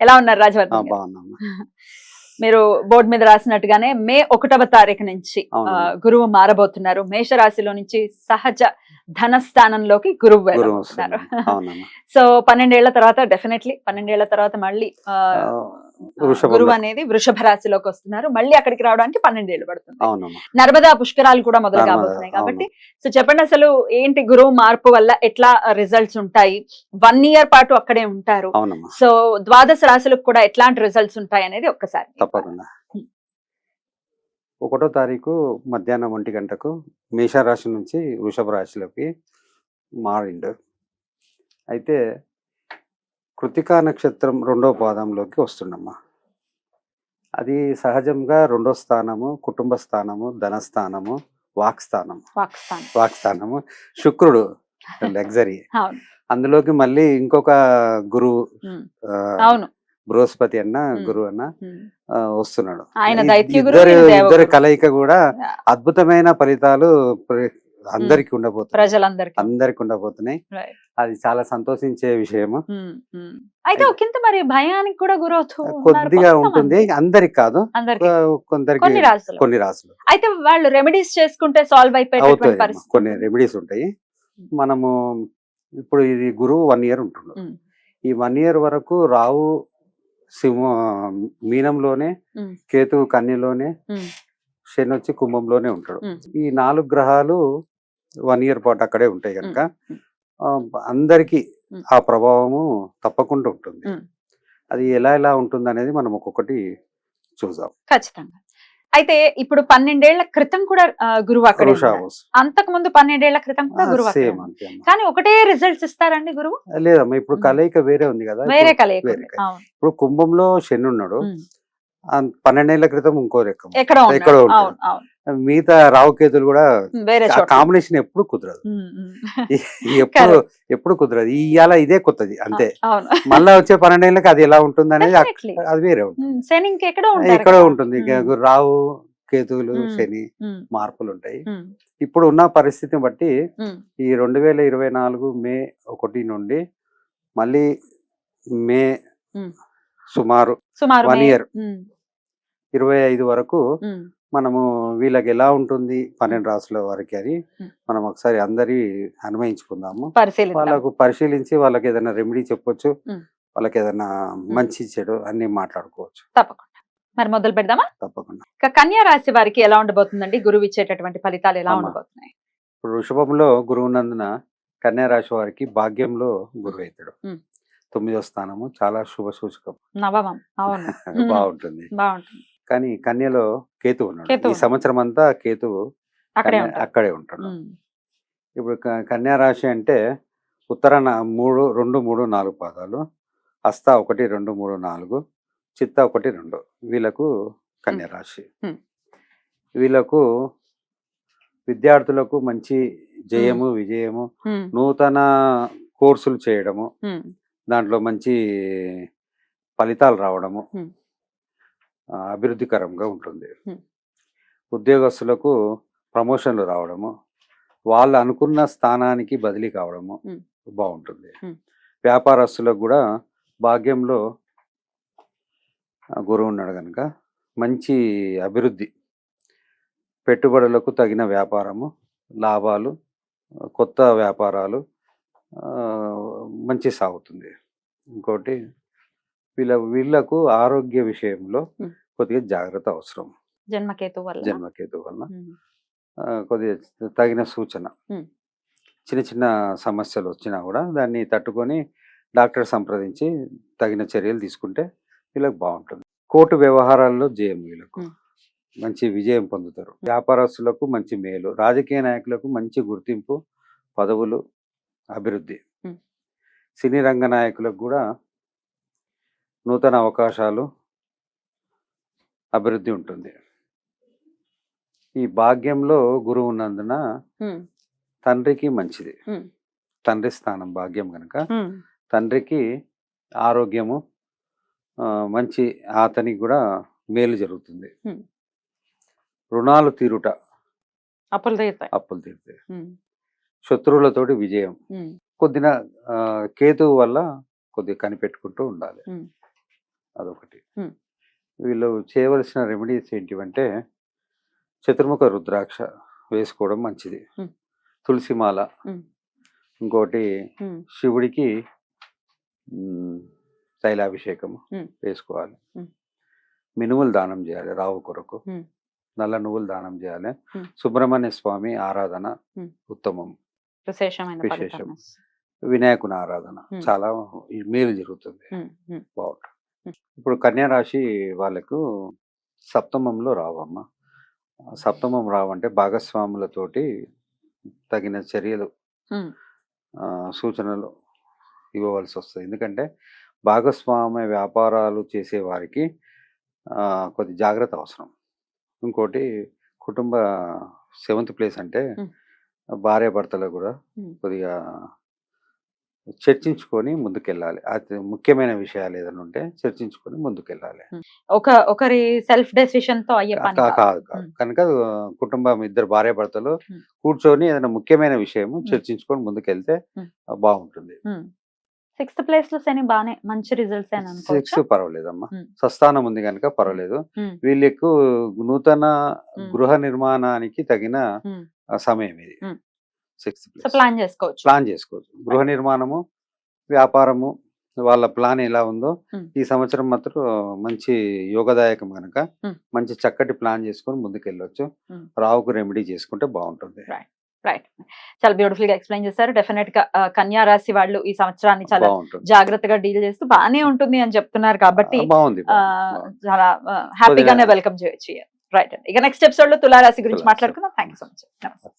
ఎలా ఉన్నారు రాజవర్ధన్ మీరు బోర్డు మీద రాసినట్టుగానే మే ఒకటవ తారీఖు నుంచి గురువు మారబోతున్నారు. మేషరాశిలో నుంచి సహజ ధన స్థానంలోకి గురువు వెళ్ళబోతున్నారు సో పన్నెండేళ్ళ తర్వాత డెఫినెట్లీ పన్నెండేళ్ళ తర్వాత మళ్ళీ. గురువు అనేది వృషభ రాశిలోకి వస్తున్నారు. మళ్ళీ అక్కడికి రావడానికి పన్నెండేళ్ళు పడుతుంది. అవునమ్మా. నర్మదా పుష్కరాలు కూడా మొదలు కాబోతున్నాయి కాబట్టి సో చెప్పండి అసలు ఏంటి గురువు మార్పు వల్ల ఎట్లా రిజల్ట్స్ ఉంటాయి? వన్ ఇయర్ పాటు అక్కడే ఉంటారు. సో ద్వాదశ రాశులకు కూడా ఎట్లాంటి రిజల్ట్స్ ఉంటాయి అనేది ఒక్కసారి తప్పకుండా. ఒకటో తారీఖు మధ్యాహ్నం ఒంటి గంటకు మేషరాశి నుంచి వృషభ రాశిలోకి మారిండు. అయితే కృతికా నక్షత్రం రెండో పాదంలోకి వస్తుండమ్మా అది సహజంగా రెండో స్థానము కుటుంబ స్థానము ధనస్థానము వాక్ స్థానము పాకిస్తాన్ వాక్ స్థానము శుక్రుడు లగ్జరీ. అందులోకి మళ్ళీ ఇంకొక గురువు అవును. బృహస్పతి అన్న. గురువు అన్న వస్తున్నాడు. ఇద్దరు ఇద్దరి. కలయిక కూడా అద్భుతమైన ఫలితాలు అందరికి ఉండబోతున్నాయి. ప్రజలందరికీ. అందరికి ఉండబోతున్నాయి. అది చాలా సంతోషించే విషయము. అయితే ఒకంత మరి భయానికి కూడా గురవుతూ కొద్దిగా. ఉంటుంది. అందరికి కాదు. కొందరికి కొన్ని రాసులు. అయితే వాళ్ళు రెమెడీస్ చేసుకుంటే సాల్వ్ పరిస్థితి. కొన్ని రెమెడీస్ ఉంటాయి. మనము ఇప్పుడు ఇది గురువు వన్ ఇయర్ ఉమ్. ఈ వన్ ఇయర్ వరకు రావు సింహ మీనంలోనే. కేతు కన్యలోనే. శని వచ్చి కుంభంలోనే ఉంటాడు. ఈ నాలుగు గ్రహాలు వన్ ఇయర్ పాటు అక్కడే ఉంటాయి కనుక అందరికీ. ఆ ప్రభావము తప్పకుండా ఉంటుంది. అది ఎలా ఎలా ఉంటుంది అనేది మనం ఒక్కొక్కటి చూద్దాం. ఖచ్చితంగా. అయితే ఇప్పుడు పన్నెండేళ్ళ క్రితం కూడా గురువు అక్కడ అంతకు ముందు పన్నెండేళ్ళ క్రితం కూడా గురువు. కానీ ఒకటే రిజల్ట్స్ ఇస్తారండి గురువు? లేదమ్మా ఇప్పుడు. కలయిక వేరే ఉంది కదా వేరే కలయిక ఇప్పుడు కుంభంలో శని ఉన్నాడు. పన్నెండేళ్ళ క్రితం ఇంకో రకం. ఎక్కడో మిగతా రావుకేతులు కూడా కాంబినేషన్ ఎప్పుడు కుదరదు. ఎప్పుడు ఎప్పుడు కుదరదు. ఇవాళ ఇదే కొత్తది అంతే. మళ్ళా వచ్చే పన్నెండేళ్ళకి అది ఎలా ఉంటుంది అనేది. అది వేరే ఉంటుంది. కదా. ఉంటుంది. రావు కేతువులు. శని మార్పులు ఉంటాయి. ఇప్పుడు ఉన్న పరిస్థితిని బట్టి ఈ రెండు వేల ఇరవై నాలుగు మే ఒకటి నుండి మళ్ళీ మే. సుమారు year. ఉమ్, ఇరవై ఐదు వరకు మనము వీళ్ళకి ఎలా ఉంటుంది పన్నెండు రాసుల వారికి అని. మనం ఒకసారి అందరి పరిశీలిద్దాం. వాళ్ళకు పరిశీలించి వాళ్ళకి ఏదైనా రెమెడీ చెప్పొచ్చు. వాళ్ళకి ఏదైనా మంచి చెడు అన్ని మాట్లాడుకోవచ్చు. తప్పకుండా. మరి మొదలు పెడదామా? తప్పకుండా. ఇక కన్యా రాశి వారికి ఎలా ఉండబోతుందండి? గురువు ఇచ్చేటటువంటి ఫలితాలు ఎలా. ఉండబోతున్నాయి? ఇప్పుడు వృషభంలో గురువు నందున కన్యా రాశి వారికి భాగ్యంలో గురువు అవుతాడు. తొమ్మిదో స్థానము చాలా శుభ సూచకం. నవమం. అవును. బాగుంటుంది. బాగుంటుంది. కానీ కన్యలో కేతు ఉన్నాడు. కేతు ఈ. సంవత్సరం అంతా కేతువు అక్కడే ఉంటాడు. ఇప్పుడు కన్యా రాశి అంటే ఉత్తర మూడు రెండు మూడు నాలుగు పాదాలు హస్త ఒకటి రెండు మూడు నాలుగు చిత్త ఒకటి రెండు. వీళ్ళకు కన్యా రాశి. వీళ్ళకు విద్యార్థులకు మంచి జయము విజయము నూతన కోర్సులు చేయడము దాంట్లో మంచి ఫలితాలు రావడము అభివృద్ధికరంగా ఉంటుంది. ఉద్యోగస్తులకు ప్రమోషన్లు రావడము వాళ్ళు అనుకున్న స్థానానికి బదిలీ కావడము. బాగుంటుంది. వ్యాపారస్తులకు కూడా భాగ్యంలో గురువు ఉన్నాడు కనుక మంచి అభివృద్ధి పెట్టుబడులకు తగిన వ్యాపారము లాభాలు కొత్త వ్యాపారాలు మంచి సాగుతుంది ఇంకోటి వీళ్ళ వీళ్ళకు ఆరోగ్య విషయంలో. కొద్దిగా జాగ్రత్త అవసరం. జన్మకేతు వల్ల జన్మకేతు ఆ, కొద్దిగా తగిన సూచన. చిన్న చిన్న సమస్యలు వచ్చినా కూడా దాన్ని తట్టుకొని డాక్టర్ సంప్రదించి తగిన చర్యలు తీసుకుంటే వీళ్ళకి బాగుంటుంది. కోర్టు వ్యవహారాల్లో జయం వీళ్ళకు. మంచి విజయం పొందుతారు. వ్యాపారస్తులకు మంచి మేలు రాజకీయ నాయకులకు మంచి గుర్తింపు పదవులు అభివృద్ధి. సినీ రంగ నాయకులకు కూడా నూతన అవకాశాలు అభివృద్ధి ఉంటుంది. ఈ భాగ్యంలో గురువు ఉన్నందున తండ్రికి మంచిది. తండ్రి స్థానం భాగ్యం కనుక తండ్రికి ఆరోగ్యము మంచి అతనికి కూడా మేలు జరుగుతుంది. రుణాలు తీరుట అప్పులు తీరుతాయి. అప్పులు తీరుతాయి. శత్రువులతోటి విజయం. కొద్దిన కేతువు వల్ల కొద్దిగా కనిపెట్టుకుంటూ ఉండాలి. అదొకటి. వీళ్ళు చేయవలసిన రెమెడీస్ ఏంటివంటే చతుర్ముఖ రుద్రాక్ష వేసుకోవడం మంచిది. తులసిమాల. ఇంకోటి శివుడికి తైలాభిషేకం. వేసుకోవాలి. మినుములు దానం చేయాలి రావు కొరకు. నల్ల నువ్వులు దానం చేయాలి. సుబ్రహ్మణ్య స్వామి ఆరాధన. ఉత్తమం విశేషం. వినాయకుని ఆరాధన. చాలా మేలు జరుగుతుంది బాగుంటుంది. ఇప్పుడు కన్యా రాశి వాళ్ళకు సప్తమంలో రావమ్మ సప్తమం రావంటే భాగస్వాములతోటి తగిన చర్యలు ఆ, సూచనలు ఇవ్వవలసి వస్తుంది ఎందుకంటే భాగస్వామ్య వ్యాపారాలు చేసే వారికి ఆ, కొద్ది జాగ్రత్త అవసరం ఇంకోటి కుటుంబ సెవెంత్ ప్లేస్ అంటే Hmm. కూడా Hmm. కొద్దిగా చర్చించుకొని ముందుకెళ్ళాలి. అది ముఖ్యమైన విషయాలు ఏదైనా ఉంటే చర్చించుకొని ముందుకెళ్ళాలి. ఒక ఒకరి సెల్ఫ్ డెసిషన్తో అయ్యే కాదు. కనుక కుటుంబం ఇద్దరు భార్య భర్తలు. కూర్చొని ఏదైనా ముఖ్యమైన విషయం చర్చించుకొని ముందుకెళ్తే బాగుంటుంది. సిక్స్త్ ప్లేస్లో శని బానే మంచి రిజల్ట్స్ అని సిక్స్ అనుకోవచ్చు పర్వాలేదమ్మా. సస్థానం ఉంది కనుక పర్వాలేదు. వీళ్ళకు నూతన. గృహ నిర్మాణానికి తగిన సమయం ఇది. Sixth place. ప్లాన్ చేసుకోవచ్చు. ప్లాన్ చేసుకోవచ్చు. గృహ నిర్మాణము వ్యాపారము వాళ్ళ ప్లాన్ ఎలా ఉందో Hmm. ఈ సంవత్సరం మాత్రం మంచి యోగదాయకం కనుక Hmm. మంచి చక్కటి ప్లాన్ చేసుకొని ముందుకెళ్ళొచ్చు. Hmm. రావుకు రెమెడీ చేసుకుంటే బాగుంటుంది. రైట్ చాలా బ్యూటిఫుల్గా ఎక్స్ప్లెయిన్ చేశారు. డెఫినెట్గా కన్యా రాశి వాళ్ళు ఈ సంవత్సరాన్ని చాలా జాగ్రత్తగా డీల్ చేస్తూ బానే ఉంటుంది అని చెప్తున్నారు కాబట్టి. చాలా హ్యాపీగానే వెల్కమ్ చేయొచ్చు. రైట్ ఇక నెక్స్ట్ ఎపిసోడ్లో తులారాశి గురించి. మాట్లాడుకుందాం. థ్యాంక్ సో మచ్ నమస్తే